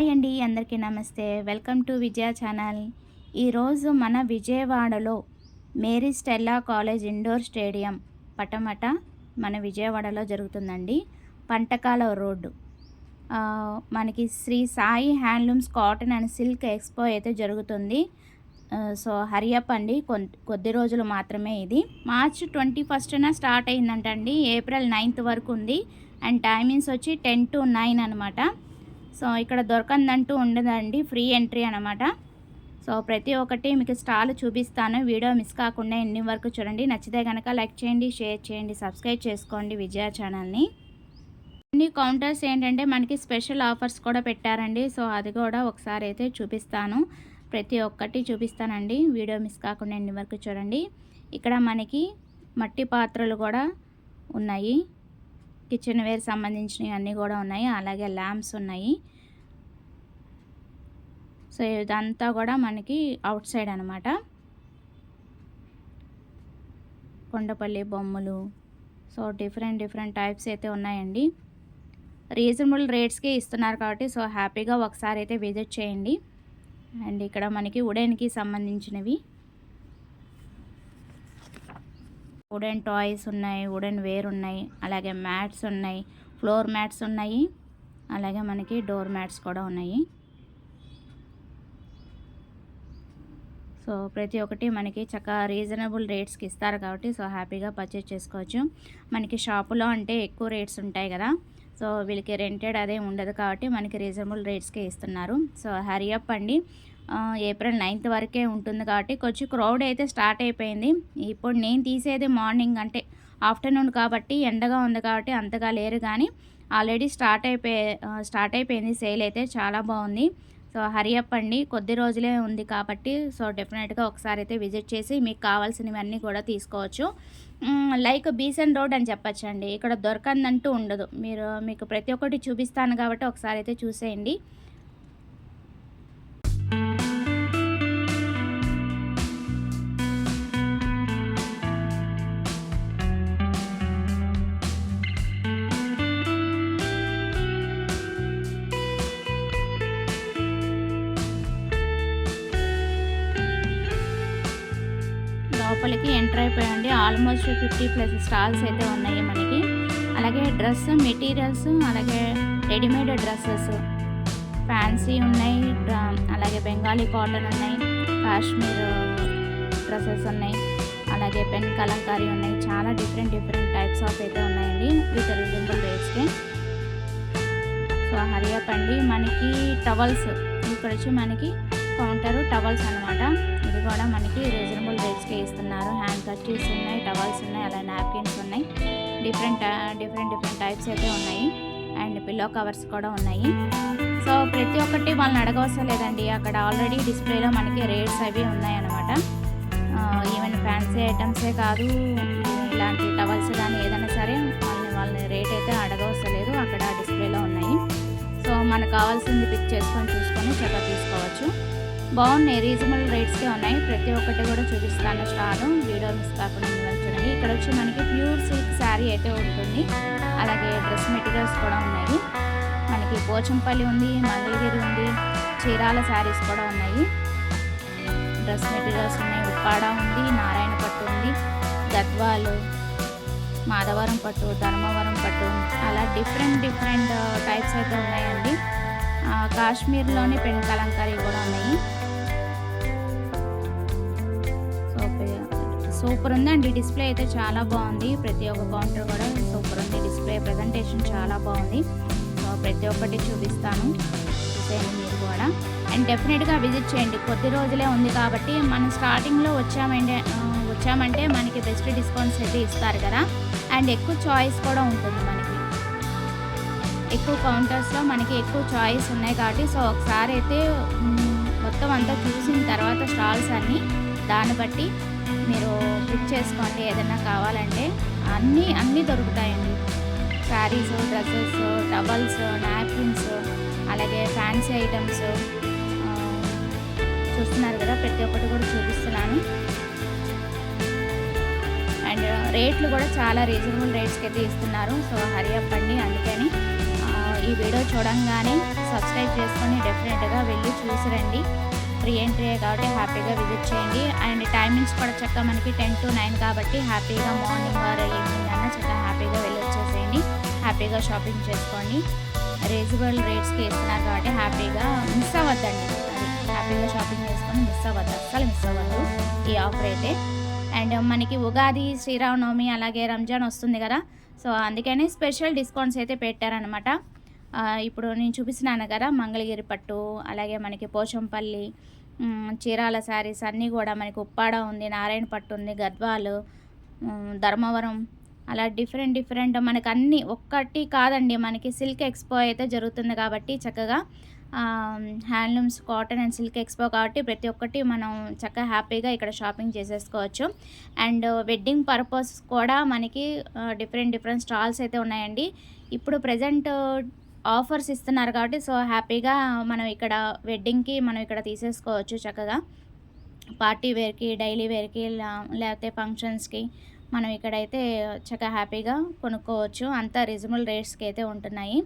Hi అండి అందరికీ నమస్తే. Welcome to Vijaya channel. ఈరోజు మన విజయవాడలో Mary Stella college indoor stadium Patamata మన విజయవాడలో జరుగుతుందండి. పంటకాల రోడ్డు. మనకి Shri Sai handlooms cotton and silk expo అయితే జరుగుతుంది. సో హరియప్ అండి కొద్ది రోజులు మాత్రమే ఇది. మార్చ్ ట్వంటీ ఫస్ట్న స్టార్ట్ అయిందంటండి ఏప్రిల్ నైన్త్ వరకు ఉంది. అండ్ టైమింగ్స్ వచ్చి టెన్ టు నైన్ అనమాట సో ఇక్కడ దొరకందంటూ ఉండదండి ఫ్రీ ఎంట్రీ అనమాట సో ప్రతి ఒక్కటి మీకు స్టాల్ చూపిస్తాను వీడియో మిస్ కాకుండా ఎన్ని వరకు చూడండి. నచ్చితే కనుక లైక్ చేయండి షేర్ చేయండి సబ్స్క్రైబ్ చేసుకోండి విజయ ఛానల్ని. అన్ని కౌంటర్స్ ఏంటంటే మనకి స్పెషల్ ఆఫర్స్ కూడా పెట్టారండి. సో అది కూడా ఒకసారి అయితే చూపిస్తాను. ప్రతి ఒక్కటి చూపిస్తానండి వీడియో మిస్ కాకుండా ఎన్ని వరకు చూడండి. ఇక్కడ మనకి మట్టి పాత్రలు కూడా ఉన్నాయి. కిచెన్ వేర్ సంబంధించినవి అన్నీ కూడా ఉన్నాయి. అలాగే ల్యాంప్స్ ఉన్నాయి. సో ఇదంతా కూడా మనకి అవుట్ సైడ్ అనమాట కొండపల్లి బొమ్మలు. సో డిఫరెంట్ డిఫరెంట్ టైప్స్ అయితే ఉన్నాయండి. రీజనబుల్ రేట్స్కి ఇస్తున్నారు కాబట్టి సో హ్యాపీగా ఒకసారి అయితే విజిట్ చేయండి. అండ్ ఇక్కడ మనకి ఉడెన్కి సంబంధించినవి. వుడెన్ టాయ్స్ ఉన్నాయి వుడెన్ వేర్ ఉన్నాయి అలాగే మ్యాట్స్ ఉన్నాయి ఫ్లోర్ మ్యాట్స్ ఉన్నాయి అలాగే మనకి డోర్ మ్యాట్స్ కూడా ఉన్నాయి. సో ప్రతి ఒక్కటి మనకి చక్కగా రీజనబుల్ రేట్స్కి ఇస్తారు కాబట్టి సో హ్యాపీగా పర్చేస్ చేసుకోవచ్చు. మనకి షాపులో అంటే ఎక్కువ రేట్స్ ఉంటాయి కదా సో వీళ్ళకి రెంటెడ్ అదే ఉండదు కాబట్టి మనకి రీజనబుల్ రేట్స్కే ఇస్తున్నారు. సో హరియప్ అండి. ఏప్రిల్ నైన్త్ వరకే ఉంటుంది కాబట్టి కొంచెం క్రౌడ్ అయితే స్టార్ట్ అయిపోయింది. ఇప్పుడు నేను తీసేది మార్నింగ్ అంటే ఆఫ్టర్నూన్ కాబట్టి ఎండగా ఉంది కాబట్టి అంతగా లేరు కానీ ఆల్రెడీ స్టార్ట్ అయిపోయి స్టార్ట్ అయిపోయింది. సేల్ అయితే చాలా బాగుంది. సో హరియప్ అండి. కొద్ది రోజులే ఉంది కాబట్టి సో డెఫినెట్గా ఒకసారి అయితే విజిట్ చేసి మీకు కావాల్సినవన్నీ కూడా తీసుకోవచ్చు. లైక్ బీసెన్ రోడ్ అని చెప్పచ్చు అండి ఇక్కడ దొరకందంటూ ఉండదు. మీరు మీకు ప్రతి ఒక్కటి చూపిస్తాను కాబట్టి ఒకసారి అయితే చూసేయండి. లోపలికి ఎంటర్ అయిపోయండి. ఆల్మోస్ట్ ఫిఫ్టీ ప్లస్ స్టాల్స్ అయితే ఉన్నాయి మనకి. అలాగే డ్రెస్ మెటీరియల్స్ అలాగే రెడీమేడ్ డ్రెస్సెస్. ఫ్యాన్సీ ఉన్నాయి. అలాగే బెంగాలీ కాటన్ ఉన్నాయి. కాశ్మీర్ డ్రెస్సెస్ ఉన్నాయి. అలాగే పెన్ కలంకారీ ఉన్నాయి. చాలా డిఫరెంట్ డిఫరెంట్ టైప్స్ ఆఫ్ అయితే ఉన్నాయండి. విత్ రీజనబుల్ రేట్స్కి సో హరియప్ అండి. మనకి టవల్స్ ఇక్కడ వచ్చి మనకి కౌంటర్ టవల్స్ అన్నమాట. ఇది కూడా మనకి రీజనబుల్ రేట్స్కి హ్యాండ్ కర్చీస్ ఉన్నాయి టవల్స్ ఉన్నాయి అలా నాప్కిన్స్ ఉన్నాయి. డిఫరెంట్ డిఫరెంట్ డిఫరెంట్ టైప్స్ అయితే ఉన్నాయి. అండ్ పిల్లో కవర్స్ కూడా ఉన్నాయి. సో ప్రతి ఒక్కటి వాళ్ళని అడగవసరం లేదండి. అక్కడ ఆల్రెడీ డిస్ప్లేలో మనకి రేట్స్ అవి ఉన్నాయన్నమాట. ఈవెన్ ఫ్యాన్సీ ఐటమ్సే కాదు ఇలాంటి టవల్స్ కానీ ఏదైనా సరే వాళ్ళని వాళ్ళని రేట్ అయితే అడగవసరం లేదు. అక్కడ డిస్ప్లేలో ఉన్నాయి. సో మనకు కావాల్సింది పిక్ చేసుకొని చూసుకొని చక్కగా తీసుకోవచ్చు. బాగున్నాయి. రీజనబుల్ రేట్స్కే ఉన్నాయి. ప్రతి ఒక్కటి కూడా చూపిస్తాను స్టార్. వీడియో మిస్ కాకుండా చూడండి. ఇక్కడ వచ్చి మనకి ప్యూర్ సిల్క్ శారీ అయితే ఉంటుంది. అలాగే డ్రెస్ మెటీరియల్స్ కూడా ఉన్నాయి. మనకి పోచంపల్లి ఉంది మంగళగిరి ఉంది చీరాల శారీస్ కూడా ఉన్నాయి. డ్రెస్ మెటీరియల్స్ ఉన్నాయి. ఉప్పాడ ఉంది నారాయణ పట్టు ఉంది గద్వాలు మాధవరం పట్టు ధర్మవరం పట్టు. అలా డిఫరెంట్ డిఫరెంట్ టైప్స్ అయితే ఉన్నాయండి. కాశ్మీర్లోని పెన్ కలంకారీ కూడా ఉన్నాయి. సూపర్ ఉందండి డిస్ప్లే అయితే చాలా బాగుంది. ప్రతి ఒక్క కౌంటర్ కూడా సూపర్ ఉంది. డిస్ప్లే ప్రజెంటేషన్ చాలా బాగుంది. సో ప్రతి ఒక్కటి చూపిస్తాను. చూసేయండి మీరు కూడా. అండ్ డెఫినెట్గా విజిట్ చేయండి. కొద్ది రోజులే ఉంది కాబట్టి మనం స్టార్టింగ్లో వచ్చామంటే వచ్చామంటే మనకి బెస్ట్ డిస్కౌంట్స్ అయితే ఇస్తారు కదా. అండ్ ఎక్కువ చాయిస్ కూడా ఉంటుంది మనకి. ఎక్కువ కౌంటర్స్లో మనకి ఎక్కువ చాయిస్ ఉన్నాయి కాబట్టి సో ఒకసారి అయితే మొత్తం అంతా చూసిన తర్వాత స్టాల్స్ అన్నీ దాన్ని బట్టి మీరు బుక్ చేసుకోండి ఏదైనా కావాలంటే అన్నీ అన్నీ దొరుకుతాయండి. శారీస్ డ్రెస్సెస్ టవల్స్ నాప్కిన్స్ అలాగే ఫ్యాన్సీ ఐటమ్స్ చూస్తున్నారు కదా ప్రతి ఒక్కటి కూడా చూపిస్తున్నాను. అండ్ రేట్లు కూడా చాలా రీజనబుల్ రేట్స్కి అయితే ఇస్తున్నారు. సో హరియప్ అండి అందుకని ఈ వీడియో చూడంగానే సబ్స్క్రైబ్ చేసుకొని డెఫినెట్గా వెళ్ళి చూసిరండి ఫ్రీ ఎంట్రీ కాబట్టి హ్యాపీగా విజిట్ చేయండి. అండ్ టైమింగ్స్ కూడా చక్కగా మనకి టెన్ టు నైన్ కాబట్టి హ్యాపీగా మార్నింగ్ ఆర్ ఈవినింగ్ అన్న చక్కగా హ్యాపీగా వెళ్ళొచ్చేసేయండి. హ్యాపీగా షాపింగ్ చేసుకోండి. రీజనబుల్ రేట్స్కి ఇస్తున్నారు కాబట్టి హ్యాపీగా మిస్ అవ్వద్దండి. అది హ్యాపీగా షాపింగ్ చేసుకొని మిస్ అవ్వద్దు. అస్సలు మిస్ అవ్వద్దు ఈ ఆఫర్ అయితే. అండ్ మనకి ఉగాది శ్రీరామనవమి అలాగే రంజాన్ వస్తుంది కదా. సో అందుకని స్పెషల్ డిస్కౌంట్స్ అయితే పెట్టారనమాట ఇప్పుడు నేను చూపిస్తున్నాను కదా మంగళగిరి పట్టు అలాగే మనకి పోచంపల్లి చీరాల శారీస్ అన్నీ కూడా మనకి ఉప్పాడ ఉంది నారాయణ పట్టు ఉంది గద్వాలు ధర్మవరం అలా డిఫరెంట్ డిఫరెంట్ మనకు అన్ని ఒక్కటి కాదండి మనకి సిల్క్ ఎక్స్పో అయితే జరుగుతుంది కాబట్టి చక్కగా handlooms cotton and silk expo కాబట్టి ప్రతి ఒక్కటి మనం చక్కగా హ్యాపీగా ఇక్కడ షాపింగ్ చేసేసుకోవచ్చు. అండ్ వెడ్డింగ్ పర్పస్ కూడా మనకి డిఫరెంట్ డిఫరెంట్ స్టాల్స్ అయితే ఉన్నాయండి. ఇప్పుడు ప్రజెంట్ ఆఫర్స్ ఇస్తున్నారు కాబట్టి సో హ్యాపీగా మనం ఇక్కడ వెడ్డింగ్కి మనం ఇక్కడ తీసేసుకోవచ్చు చక్కగా. పార్టీ వేర్కి డైలీ వేర్కి లేకపోతే ఫంక్షన్స్కి మనం ఇక్కడైతే చక్కగా హ్యాపీగా కొనుక్కోవచ్చు. అంత రీజనబుల్ రేట్స్కి అయితే ఉంటున్నాయి.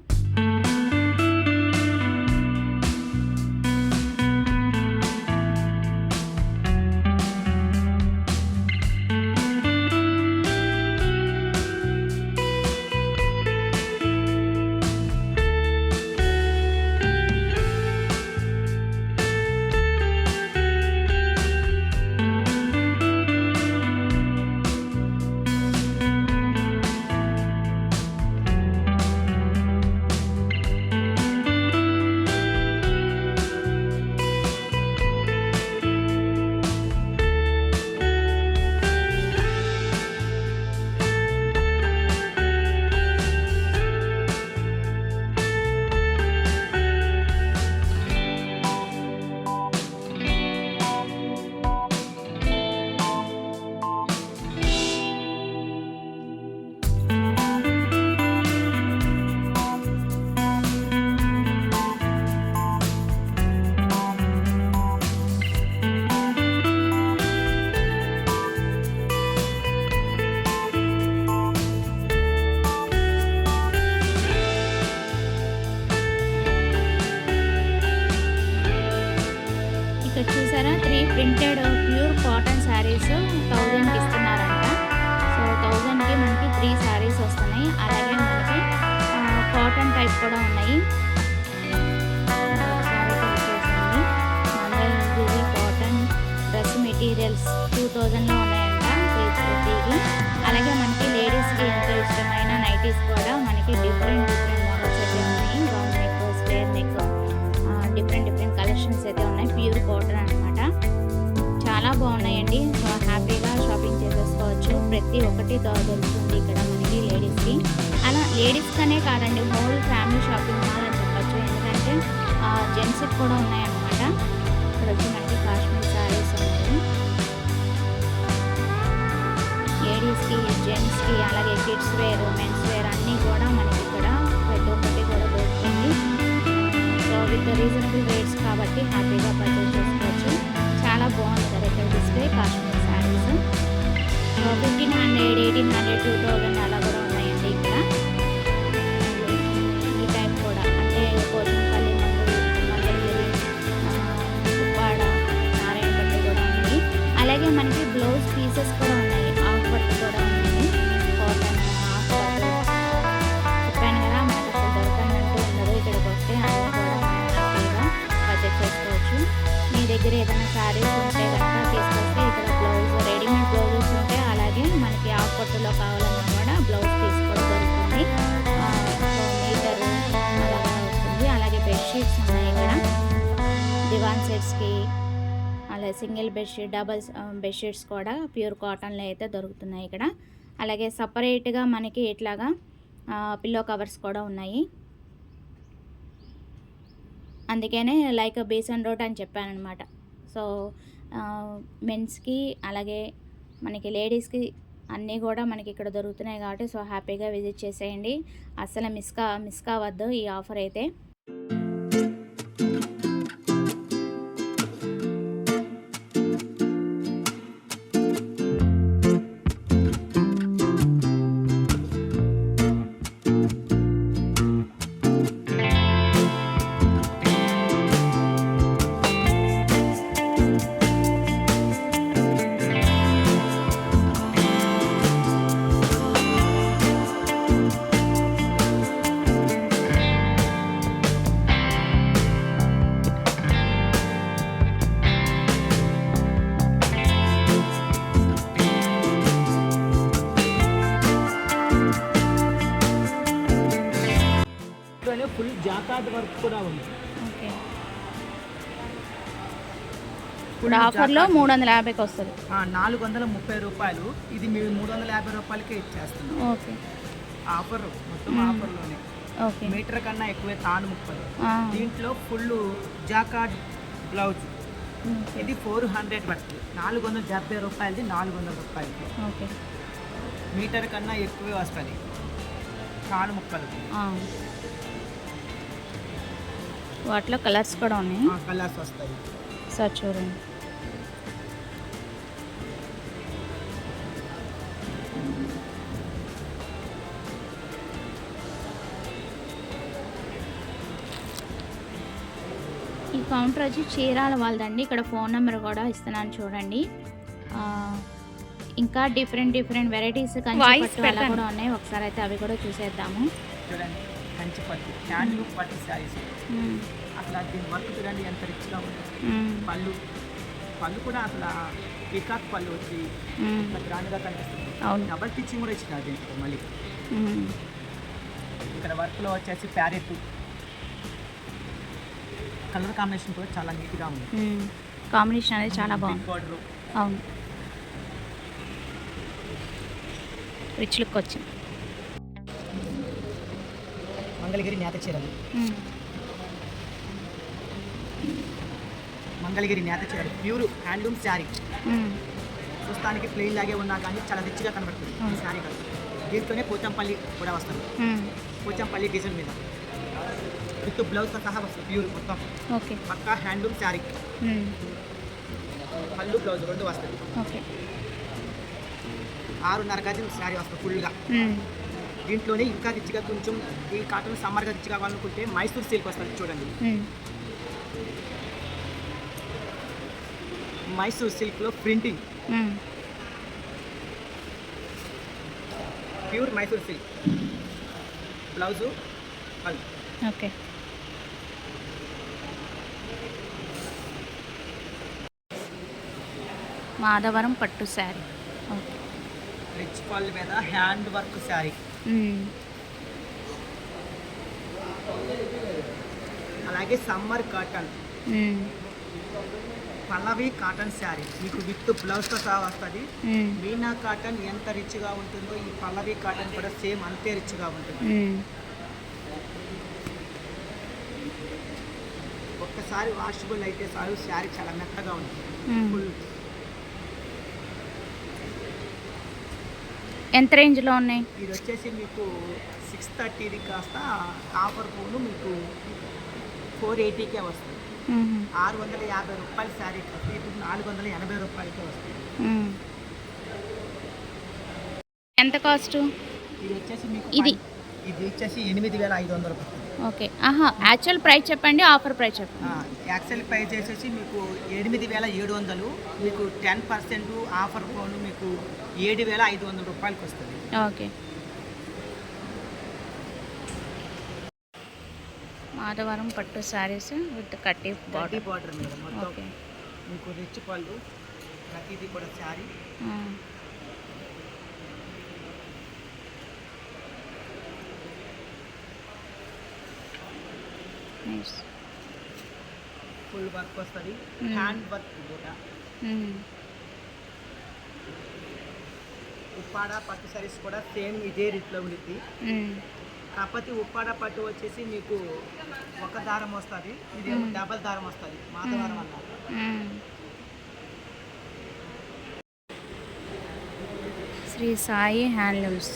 వెరైటీస్ కూడా మనకి డిఫరెంట్ డిఫరెంట్ మోడల్స్ అయితే ఉన్నాయి. Gown neck square neck different different collections అయితే ఉన్నాయి. ప్యూర్ కాటన్ అనమాట చాలా బాగున్నాయండి. సో హ్యాపీగా షాపింగ్ చేసేసుకోవచ్చు. ప్రతి ఒక్కటి దొరుకుతుంది ఇక్కడ మనకి లేడీస్కి. అలా లేడీస్కనే కాదండి హోల్ ఫ్యామిలీ షాపింగ్ మాల్ అని చెప్పొచ్చు. ఎందుకంటే జెంట్స్కి కూడా ఉన్నాయన్నమాట. ఇక్కడ వచ్చి మనకి కాశ్మీర్ శారీస్ ఉన్నాయి. లేడీస్కి జెంట్స్కి అలాగే కిడ్స్ వేర్ మెన్స్ అన్నీ కూడా మనకి ఇక్కడ ప్రతి ఒక్కటి కూడా దొరుకుతుంది. సో విత్ రీజనబుల్ రేట్స్ కాబట్టి హ్యాపీగా పర్చేస్ చేసుకోవచ్చు. చాలా బాగుంది కదా ఇక్కడ display Kashmir saris so fifteen hundred eighteen hundred two thousand bedsheet double bedsheets కూడా ప్యూర్ కాటన్లో అయితే దొరుకుతున్నాయి ఇక్కడ. అలాగే సపరేట్గా మనకి ఇట్లాగా పిల్లో కవర్స్ కూడా ఉన్నాయి. అందుకనే లైక్ బేసన్ రోడ్ అని చెప్పానమాట సో మెన్స్కి అలాగే మనకి లేడీస్కి అన్నీ కూడా మనకి ఇక్కడ దొరుకుతున్నాయి కాబట్టి సో హ్యాపీగా విజిట్ చేసేయండి. అస్సలు మిస్ కా మిస్ కావద్దు ఈ ఆఫర్ అయితే. జాకార్డ్ వర్క్ కూడా ఉంది. ఓకే. ఇప్పుడు ఆఫర్లో మూడు వందల యాభైకి వస్తుంది. నాలుగు వందల ముప్పై రూపాయలు. ఇది మీరు మూడు వందల యాభై రూపాయలకే ఇచ్చేస్తున్నాం ఓకే. ఆఫర్ మొత్తం. ఆఫర్లోనే. ఓకే. మీటర్ కన్నా ఎక్కువే తాను ముప్పై. ఆ, దీంట్లో ఫుల్ జాకార్డ్ బ్లౌజ్. ఇది ఫోర్ హండ్రెడ్ పడుతుంది. నాలుగు వందల డెబ్బై రూపాయలది నాలుగు వందల రూపాయలది. ఓకే. మీటర్ కన్నా ఎక్కువే వస్తుంది. తాను ముక్కలు ఆ. వాటిలో కలర్స్ కూడా ఉన్నాయి. కలర్స్ వస్తాయి. సార్ చూడండి. ఈ కౌంటర్ వచ్చి చీరాల వాళ్ళదండి. ఇక్కడ ఫోన్ నెంబర్ కూడా ఇస్తున్నాను చూడండి. ఇంకా డిఫరెంట్ డిఫరెంట్ వెరైటీస్ అలా. కూడా ఉన్నాయి. ఒకసారి అయితే అవి కూడా చూసేద్దాము. చూడండి. కంచి పట్టు. హ్యాండ్లూమ్ పట్టు శారీస్. అసలు దీని వర్క్ చూడండి ఎంత రిచ్గా ఉంది. పళ్ళు. పళ్ళు కూడా అసలు పికాక్ పళ్ళు వచ్చి గ్రాండ్గా కనిపిస్తుంది. అవును. డబల్ స్టిచ్చింగ్ కూడా ఇచ్చినారు దీంట్లో మళ్ళీ. ఇక్కడ వర్క్లో వచ్చేసి ప్యారెట్ కలర్ కాంబినేషన్ కూడా చాలా నీట్గా ఉంది. కాంబినేషన్ అనేది చాలా బాగుంది. బార్డర్ అవును. రిచ్ లుక్ వచ్చింది. మంగళగిరి నేత చీరలు. మంగళగిరి నేత చీరలు ప్యూర్ హ్యాండ్లూమ్ శారీ. చూస్తానికి ప్లెయిన్ లాగే ఉన్నా కానీ చాలా రిచ్గా కనబడుతుంది ఈ. శారీ కాదు దీంతోనే పోచంపల్లి కూడా వస్తుంది. పోచంపల్లి డిజైన్ మీద విత్ బ్లౌజ్తో సహా వస్తుంది ప్యూర్ మొత్తం ఓకే పక్కా హ్యాండ్లూమ్ శారీ. పళ్ళు బ్లౌజ్ రెండు వస్తుంది ఆరున్నర గజం శారీ వస్తుంది ఫుల్గా. దీంట్లోనే ఇంకా రిచ్గా కొంచెం ఈ కాటన్ సమ్మర్గా రిచ్గా కావాలనుకుంటే మైసూర్ సిల్క్ వస్తుంది చూడండి. మైసూర్ సిల్క్లో printing. Pure Mysore silk blouse okay. Madhavaram పట్టు శారీ. రిచ్ పళ్ళు మీద హ్యాండ్ వర్క్ శారీ. అలాగే summer cotton. Pallavi cotton sari మీకు విత్ బ్లౌజ్తో సహా వస్తుంది. మీనా కాటన్ ఎంత రిచ్గా ఉంటుందో ఈ పల్లవి కాటన్ కూడా సేమ్ అంతే రిచ్గా ఉంటుంది. ఒక్కసారి వాషబుల్ అయితే చాలు శారీ చాలా మెత్తగా ఉంటుంది. ఫుల్ ఎంత రేంజ్లో ఉన్నాయి ఇది వచ్చేసి మీకు సిక్స్ థర్టీది కాస్త ఆఫర్ ఫోను మీకు ఫోర్ ఎయిటీకే వస్తుంది. ఆరు వందల యాభై రూపాయల శారీ ఇప్పుడు నాలుగు వందల ఎనభై రూపాయలకే వస్తుంది. ఎంత కాస్ట్ ఇది వచ్చేసి మీకు ఇది. ఇది వచ్చేసి ఎనిమిది వేల ఐదు వందలు పడుతుంది ఓకే. ఆహా యాక్చువల్ ప్రైస్ చెప్పండి ఆఫర్ ప్రైస్ చెప్పండి. యాక్సెల్ ప్రైస్ వచ్చేసి మీకు ఎనిమిది వేల ఏడు వందలు మీకు టెన్ పర్సెంట్ ఆఫర్ ఫోన్ మీకు ఏడు వేల ఐదు వందల రూపాయలకి వస్తుంది. ఓకే. మాధవరం పట్టు శారీస్ విత్ కట్టి బాడీ బార్డర్ మీద మొత్తం ఓకే. మీకు రిచ్ పళ్ళు ప్రతిదీ కూడా శారీ. ఫుల్ వర్క్ వస్తుంది. హ్యాండ్ వర్క్ కూడా ఉప్పాడ పట్టు సారీస్ కూడా సేమ్ ఇదే రీతిలో ఉండిద్ది. కాకపోతే ఉప్పాడ పట్టు వచ్చేసి మీకు ఒక దారం వస్తుంది ఇది. డబల్ దారం వస్తుంది మాత దారం అన్నారు. శ్రీ సాయి హ్యాండ్లూమ్స్.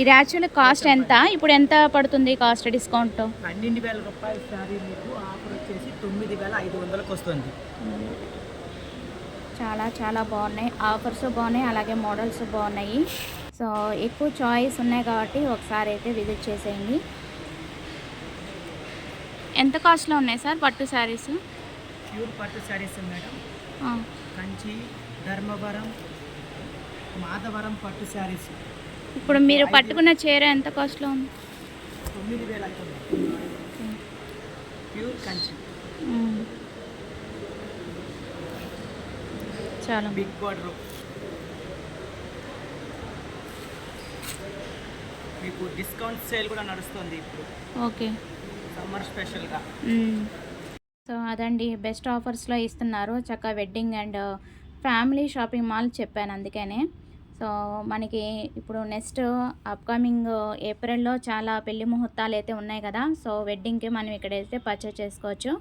ఇది యాక్చువల్లీ కాస్ట్ ఎంత? ఇప్పుడు ఎంత పడుతుంది కాస్ట్ డిస్కౌంట్ పన్నెండు వేల రూపాయల శారీ మీకు. ఆఫర్ వచ్చేసి తొమ్మిది వేల ఐదు వందలకు వస్తుంది. చాలా చాలా బాగున్నాయి. ఆఫర్స్ బాగున్నాయి అలాగే మోడల్స్ బాగున్నాయి. సో ఎక్కువ చాయిస్ ఉన్నాయి కాబట్టి ఒకసారి అయితే విజిట్ చేసేయండి. ఎంత కాస్ట్లో ఉన్నాయి సార్ పట్టు శారీస్ ప్యూర్ పట్టు శారీస్ మేడం. కంచి ధర్మవరం మాధవరం పట్టు శారీస్ ఇప్పుడు మీరు పట్టుకున్న చీర ఎంత కాస్ట్లో ఉంది. చాలా. బిగ్ బార్డర్ మీకు డిస్కౌంట్ సేల్ కూడా నడుస్తుంది ఇప్పుడు. ఓకే. సమ్మర్ స్పెషల్గా. సో అదండి బెస్ట్ ఆఫర్స్లో ఇస్తున్నారు. చక్కగా wedding and family shopping mall చెప్పాను అందుకనే. సో మనకి ఇప్పుడు నెక్స్ట్ అప్కమింగ్ ఏప్రిల్లో చాలా పెళ్ళి ముహూర్తాలు అయితే ఉన్నాయి కదా. సో వెడ్డింగ్కి మనం ఇక్కడైతే పర్చేస్ చేసుకోవచ్చు.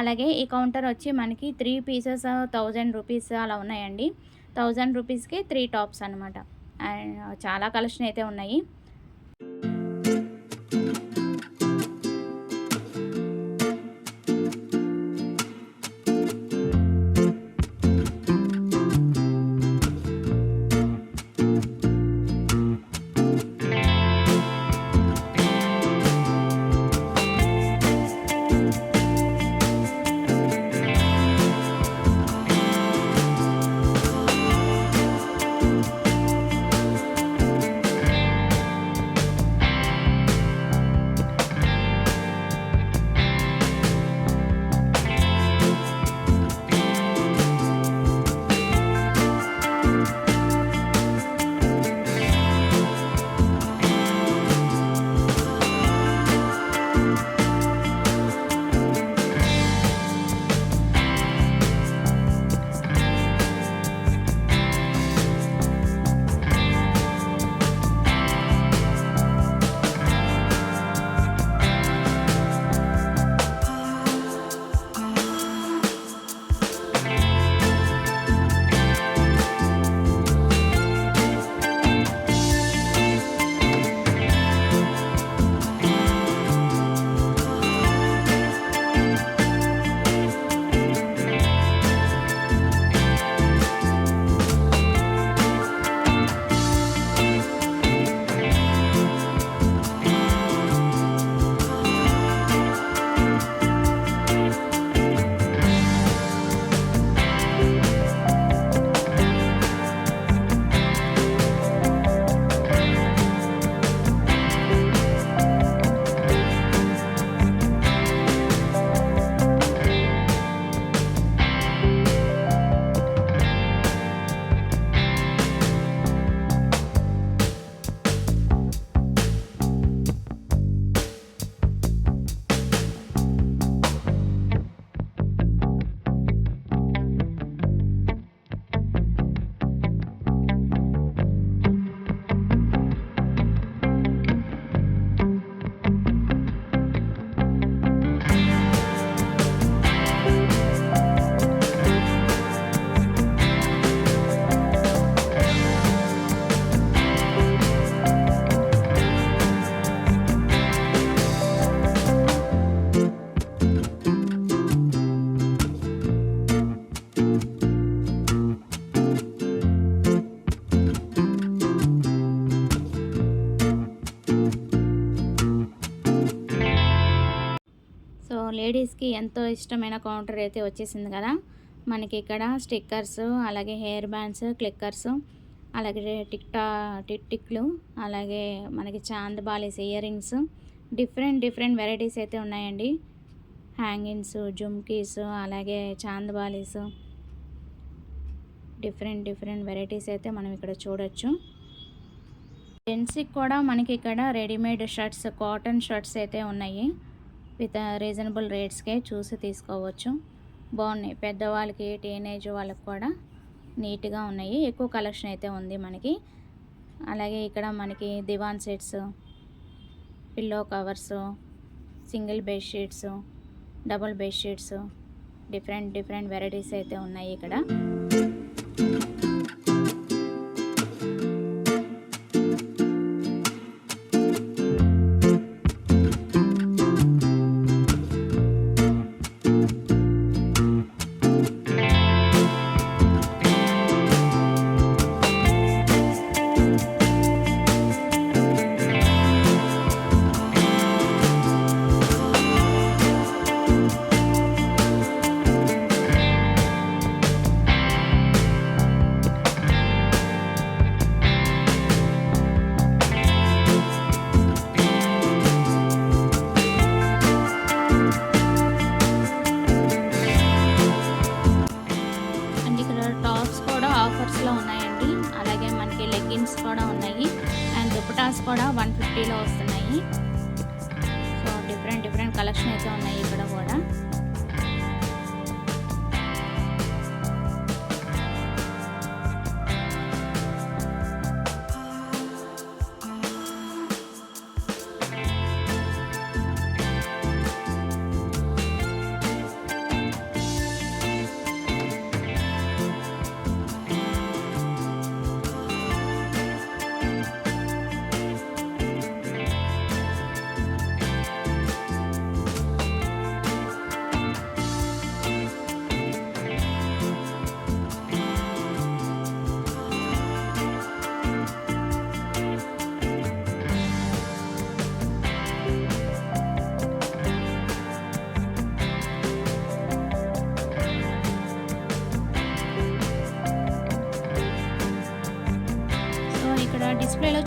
అలాగే ఈ కౌంటర్ వచ్చి మనకి త్రీ పీసెస్ థౌజండ్ రూపీస్ అలా ఉన్నాయండి. థౌజండ్ రూపీస్కి త్రీ టాప్స్ అనమాట అండ్ చాలా కలెక్షన్ అయితే ఉన్నాయి. లేడీస్కి ఎంతో ఇష్టమైన కౌంటర్ అయితే వచ్చేసింది కదా. మనకి ఇక్కడ స్టిక్కర్స్ అలాగే హెయిర్ బ్యాండ్స్ క్లిక్కర్స్ అలాగే టిక్టా టిక్టిక్లు అలాగే మనకి chand balis earrings different different varieties అయితే ఉన్నాయండి. హ్యాంగింగ్స్ జుమ్కీస్ అలాగే chand balis different different varieties అయితే మనం ఇక్కడ చూడొచ్చు. జెంట్స్కి కూడా మనకి ఇక్కడ రెడీమేడ్ షర్ట్స్ కాటన్ షర్ట్స్ అయితే ఉన్నాయి. విత్ రీజనబుల్ రేట్స్కే చూసి తీసుకోవచ్చు. బాగున్నాయి. పెద్దవాళ్ళకి టీనేజ్ వాళ్ళకి కూడా నీట్గా ఉన్నాయి. ఎక్కువ కలెక్షన్ అయితే ఉంది మనకి. అలాగే ఇక్కడ మనకి divan sets pillow covers single bedsheets double bedsheets different different varieties అయితే ఉన్నాయి ఇక్కడ.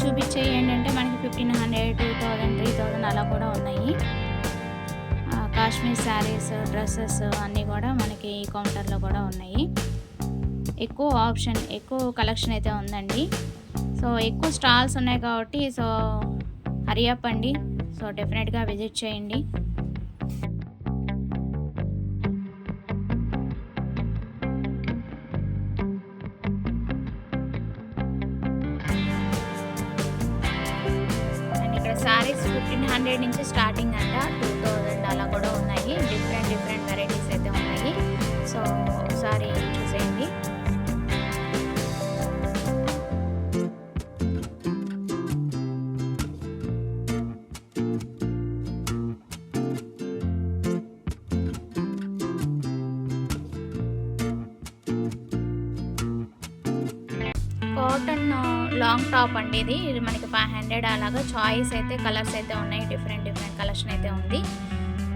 చూపించేవి చూపించే ఏంటంటే మనకి fifteen hundred two thousand three thousand అలా కూడా ఉన్నాయి. కాశ్మీర్ శారీస్ డ్రెస్సెస్ అన్నీ కూడా మనకి ఈ కౌంటర్లో కూడా ఉన్నాయి. ఎక్కువ ఆప్షన్ ఎక్కువ కలెక్షన్ అయితే ఉందండి. సో ఎక్కువ స్టాల్స్ ఉన్నాయి కాబట్టి సో హరియప్ అండి. సో డెఫినెట్గా విజిట్ చేయండి. హండ్రెడ్ నుంచి స్టార్టింగ్ అంట టూ థౌజండ్ అలా కూడా ఉన్నాయి. డిఫరెంట్ డిఫరెంట్ వెరైటీస్ అయితే ఉన్నాయి. సో ఒకసారి చూసేయండి. కాటన్ లాంగ్ టాప్ అండి ఇది. ఇది మనకి ఫైవ్ హండ్రెడ్ అలాగా చాయిస్ అయితే కలర్స్ అయితే ఉన్నాయి. డిఫరెంట్ డిఫరెంట్ కలెక్షన్ అయితే ఉంది.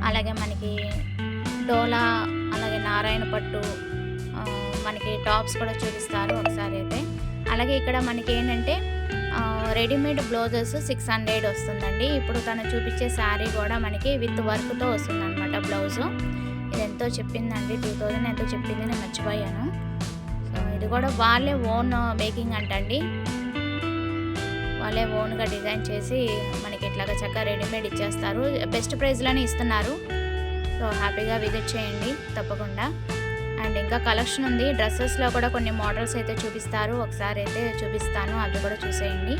అలాగే మనకి డోలా అలాగే నారాయణ పట్టు మనకి టాప్స్ కూడా చూపిస్తారు ఒకసారి అయితే. అలాగే ఇక్కడ మనకి ఏంటంటే రెడీమేడ్ బ్లౌజెస్ సిక్స్ హండ్రెడ్ వస్తుందండి. ఇప్పుడు తను చూపించే శారీ కూడా మనకి విత్ వర్క్తో వస్తుంది అనమాట బ్లౌజు ఇది ఎంతో చెప్పిందండి. టూ థౌజండ్ ఎంతో చెప్పింది. నేను మర్చిపోయాను. సో ఇది కూడా వాళ్ళే ఓన్ మేకింగ్ అంటండి. వాళ్ళే ఓన్గా డిజైన్ చేసి మనకి ఇట్లాగా చక్కగా రెడీమేడ్ ఇచ్చేస్తారు. బెస్ట్ ప్రైజ్లోనే ఇస్తున్నారు. సో హ్యాపీగా విజిట్ చేయండి తప్పకుండా. అండ్ ఇంకా కలెక్షన్ ఉంది. డ్రెస్సెస్లో కూడా కొన్ని మోడల్స్ అయితే చూపిస్తారు. ఒకసారి అయితే చూపిస్తాను. అవి కూడా చూసేయండి.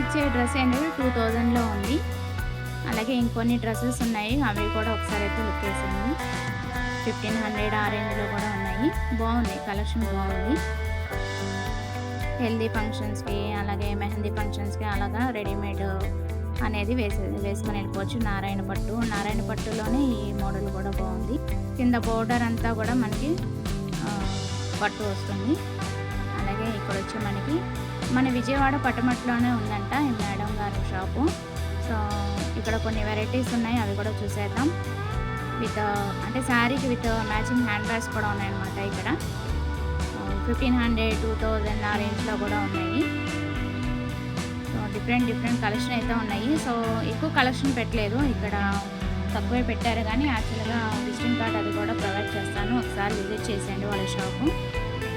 ఇచ్చే డ్రెస్ అనేది టూ థౌజండ్లో ఉంది. అలాగే ఇంకొన్ని డ్రెస్సెస్ ఉన్నాయి. అవి కూడా ఒకసారి అయితే లుక్ వేసాను ఫిఫ్టీన్ హండ్రెడ్ ఆ రేంజ్లో కూడా ఉన్నాయి. బాగున్నాయి. కలెక్షన్ బాగుంది. హెల్దీ ఫంక్షన్స్కి అలాగే మెహందీ ఫంక్షన్స్కి అలాగా రెడీమేడ్ అనేది వేసే వేసుకొని వెళ్ళిపోవచ్చు. నారాయణ పట్టు. నారాయణ పట్టులోనే ఈ మోడల్ కూడా బాగుంది. కింద బోర్డర్ అంతా కూడా మనకి పట్టు వస్తుంది. అలాగే ఇక్కడ వచ్చి మనకి మన విజయవాడ పట్టమట్లోనే ఉందంట ఈ మేడం గారి షాపు. సో ఇక్కడ కొన్ని వెరైటీస్ ఉన్నాయి అవి కూడా చూసేద్దాం. విత్ అంటే శారీకి విత్ మ్యాచింగ్ హ్యాండ్ బ్యాగ్స్ కూడా ఉన్నాయన్నమాట ఇక్కడ. ఫిఫ్టీన్ హండ్రెడ్ టూ థౌజండ్ ఆ రేంజ్లో కూడా ఉన్నాయి. సో డిఫరెంట్ డిఫరెంట్ కలెక్షన్ అయితే ఉన్నాయి. సో ఎక్కువ కలెక్షన్ పెట్టలేదు. ఇక్కడ తక్కువే పెట్టారు. కానీ యాక్చువల్గా విజిటింగ్ కార్డ్ అది కూడా ప్రొవైడ్ చేస్తాను. ఒకసారి విజిట్ చేసేయండి వాళ్ళ షాపు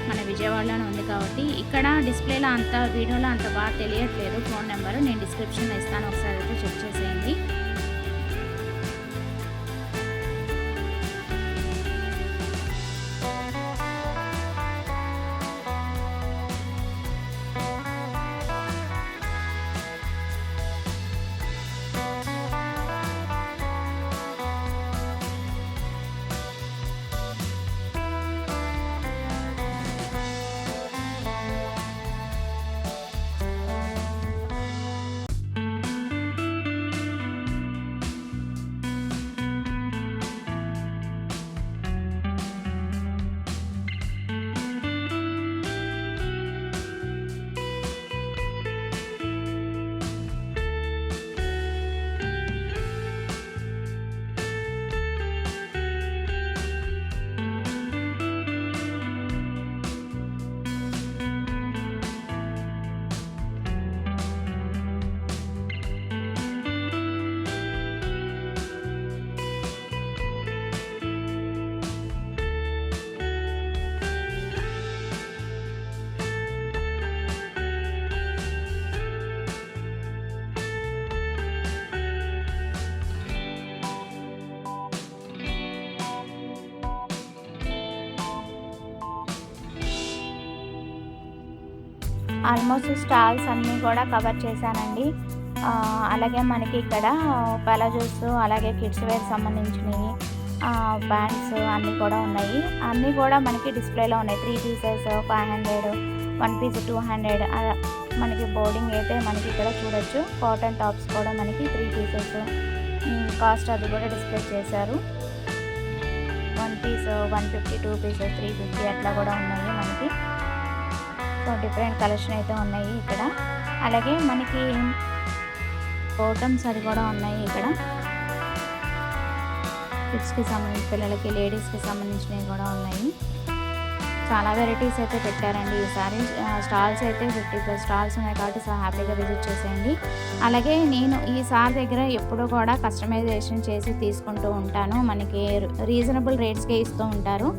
మన విజయవాడలోనే ఉంది కాబట్టి ఇక్కడ డిస్ప్లేలో అంత వీడియోలో అంత బాగా తెలియట్లేదు ఫోన్ నెంబర్. నేను డిస్క్రిప్షన్లో ఇస్తాను ఒకసారి అయితే చెక్ చేసేయండి. ఆల్మోస్ట్ స్టాల్స్ అన్నీ కూడా కవర్ చేశానండి. అలాగే మనకి ఇక్కడ పెలజోస్ అలాగే కిడ్స్ వేర్ సంబంధించినవి బ్యాండ్స్ అన్నీ కూడా ఉన్నాయి. అన్నీ కూడా మనకి డిస్ప్లేలో ఉన్నాయి. Three pieces five hundred one piece two hundred మనకి బోర్డింగ్ అయితే మనకి ఇక్కడ చూడొచ్చు. కాటన్ టాప్స్ కూడా మనకి త్రీ పీసెస్. కాస్ట్ అది కూడా డిస్ప్లే చేశారు. One piece one fifty two pieces three fifty అట్లా కూడా ఉన్నాయి మనకి. డిఫరెంట్ కలెక్షన్ అయితే ఉన్నాయి ఇక్కడ. అలాగే మనకి బోటమ్స్ అది కూడా ఉన్నాయి ఇక్కడ. కిడ్స్కి సంబంధించి పిల్లలకి లేడీస్కి సంబంధించినవి కూడా ఉన్నాయి. చాలా వెరైటీస్ అయితే పెట్టారండి ఈసారి స్టాల్స్ అయితే ఫిఫ్టీ ప్లస్ స్టాల్స్ ఉన్నాయి కాబట్టి హ్యాపీగా విజిట్ చేసేయండి. అలాగే నేను ఈ సార్ దగ్గర ఎప్పుడూ కూడా కస్టమైజేషన్ చేసి తీసుకుంటూ ఉంటాను. మనకి రీజనబుల్ రేట్స్కే ఇస్తూ ఉంటారు.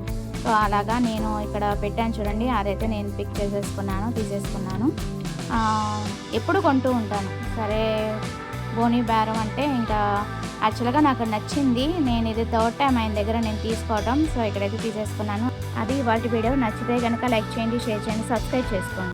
సో అలాగా నేను ఇక్కడ పెట్టాను చూడండి. అదైతే నేను పిక్ చేసేసుకున్నాను తీసేసుకున్నాను. ఎప్పుడు కొంటూ ఉంటాను. సరే బోని బేరం అంటే ఇంకా యాక్చువల్గా నాకు నచ్చింది. నేను ఇది థర్డ్ టైం ఆయన దగ్గర నేను తీసుకోవడం సో ఇక్కడైతే తీసేసుకున్నాను. అది వాటి వీడియో. నచ్చితే కనుక లైక్ చేయండి షేర్ చేయండి సబ్స్క్రైబ్ చేసుకోండి.